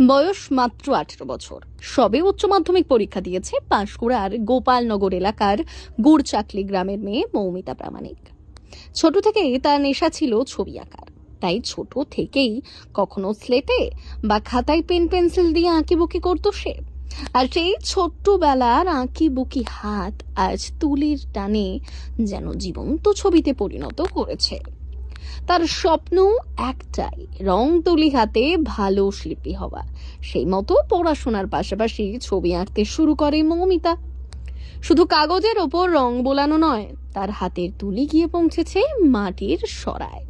বয়স মাত্র আঠেরো বছর। সবে উচ্চ মাধ্যমিক পরীক্ষা দিয়েছে পাঁশকুড়ার গোপালনগর এলাকার গুড়চাকলি গ্রামের মেয়ে মৌমিতা প্রামাণিক। ছোট থেকেই তার নেশা ছিল ছবি আঁকার। তাই ছোট থেকেই কখনো স্লেটে বা খাতায় পেন পেন্সিল দিয়ে আঁকিবুকি করতো সে। আর সেই ছোট্টবেলার আঁকি বুকি হাত আজ তুলির টানে যেন জীবন্ত ছবিতে পরিণত করেছে। তার স্বপ্ন একটাই রং তুলি হাতে ভালো শিল্পী হওয়া। সেই মতো পড়াশোনার পাশাপাশি ছবি আঁকতে শুরু করে মৌমিতা। শুধু কাগজের ওপর রং বোলানো নয়, তার হাতের তুলি গিয়ে পৌঁছেছে মাটির সরায়।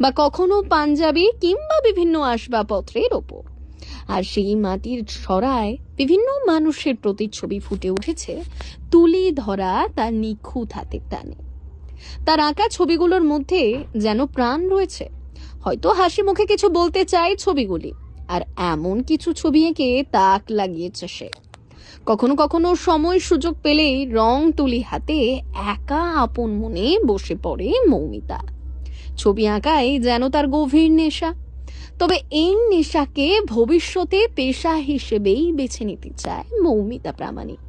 বা কখনো পাঞ্জাবি কিংবা বিভিন্ন আসবাবপত্রের ওপর। আর সেই মাটির সরায় বিভিন্ন মানুষের প্রতিচ্ছবি ফুটে উঠেছে, তুলি ধরা তার নিখুঁত হাতের টানে। তার আঁকা ছবিগুলোর মধ্যে যেন প্রাণ রয়েছে। হয়তো হাসি মুখে কিছু বলতে চায় ছবিগুলি, আর এমন কিছু ছবি এঁকে তাক লাগিয়েছে সে। কখনো কখনো সময় সুযোগ পেলেই রং তুলি হাতে একা আপন মনে বসে পড়ে মৌমিতা। ছবি আঁকায় যেন তার গভীর নেশা, তবে এই নেশাকে ভবিষ্যতে পেশা হিসেবেই বেছে নিতে চায় মৌমিতা প্রামাণিক।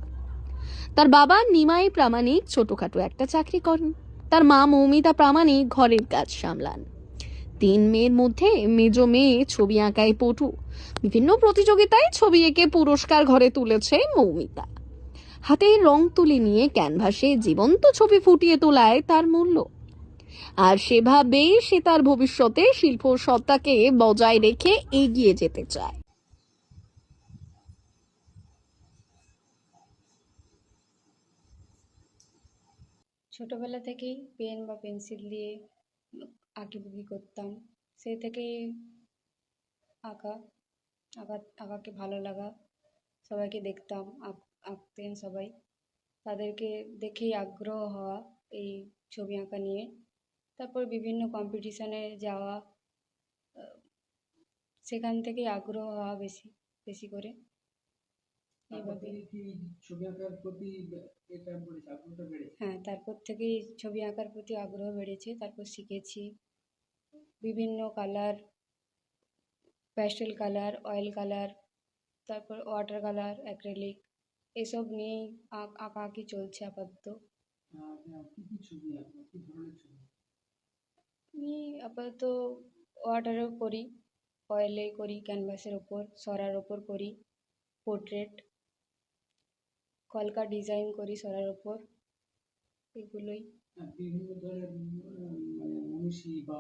তার বাবা নিমাই প্রামাণিক ছোটখাটো একটা চাকরি করেন। তার মা মৌমিতা প্রামাণিক ঘরের কাজ সামলান। তিন মেয়ের মধ্যে মেজ মেয়ে ছবি আঁকায় পটু। বিভিন্ন প্রতিযোগিতায় ছবি এঁকে পুরস্কার ঘরে তুলেছে মৌমিতা। হাতে রং তুলি নিয়ে ক্যানভাসে জীবন্ত ছবি ফুটিয়ে তোলায় তার মূল্য। আর সেভাবেই সে তার ভবিষ্যতে শিল্প সত্তাকে বজায় রেখে এগিয়ে যেতে চায়। ছোটোবেলা থেকেই পেন বা পেন্সিল দিয়ে আঁকিবুকি করতাম। সেই থেকেই আঁকা আঁকা, আঁকাকে ভালো লাগা, সবাইকে দেখতাম, আঁক, আঁকতেন সবাই। তাদেরকে দেখেই আগ্রহ হওয়া এই ছবি আঁকা নিয়ে। তারপর বিভিন্ন কম্পিটিশানে যাওয়া সেখান থেকেই আগ্রহ হওয়া বেশি বেশি করে। হ্যাঁ তারপর থেকেই ছবি আঁকার প্রতি আগ্রহ বেড়েছে তারপর শিখেছি বিভিন্ন colour pastel colour oil colour তারপর ওয়াটার কালার অ্যাক্রেলিক এসব নিয়েই আঁক- আঁকাআঁকি চলছে আপাতত। আঁকো? আমি আপাতত ওয়াটারেও করি অয়েলে করি ক্যানভাসের ওপর সরার ওপর করি পোর্ট্রেট কলকা ডিজাইন করি সরার ওপর এগুলোই। হ্যাঁ, বিভিন্ন ধরনের মানে মনীষী বা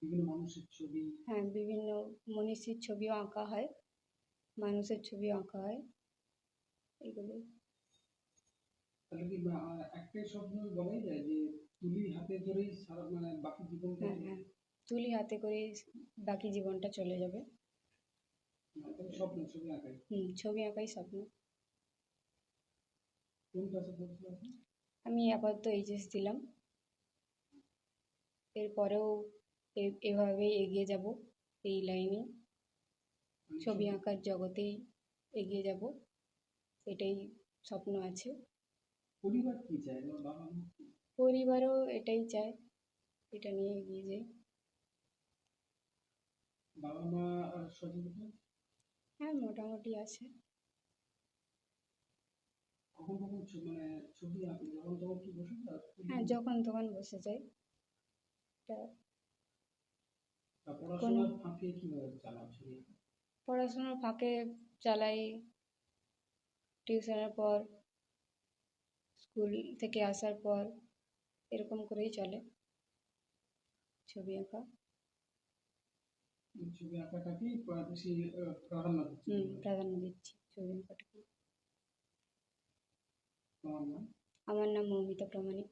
বিভিন্ন মানুষের ছবি। হ্যাঁ বিভিন্ন মনীষীর ছবিও আঁকা হয় মানুষের ছবি আঁকা হয় এগুলোই। তাহলে কি একটাই স্বপ্ন বলাই যায় যে তুলি হাতে ধরেই সারা মানে বাকি জীবনটা হ্যাঁ হ্যাঁ তুলি হাতে করে বাকি জীবনটা চলে যাবে। মানে স্বপ্ন ছবি আঁকাই। হুম ছবি আঁকাই স্বপ্ন। আমি আপাতত এইচএস দিলাম। এরপরেও এভাবেই এগিয়ে যাব এই লাইনে। মানে ছবি আঁকার জগতেই এগিয়ে যাব এটাই স্বপ্ন আছে। পরিবার কি চায়? পরিবারও এটাই চায় এটা নিয়ে এগিয়ে যাই। বাবা মা হ্যাঁ মোটামুটি আছে। কখন কখন মানে ছবি আঁকি যখন তখন কি বসে হ্যাঁ যখন তখন বসে যাই পড়াশোনার ফাঁকে কীভাবে চালাও পড়াশোনার ফাঁকে চালাই। টিউশনের পর স্কুল থেকে আসার পর এরকম করেই চলে ছবি আঁকা। ছবি আঁকাটাকেই বেশি প্রাধান্য দিচ্ছি হুম প্রাধান্য দিচ্ছি ছবি আঁকাটাকে। আমার নাম মৌমিতা প্রামাণিক।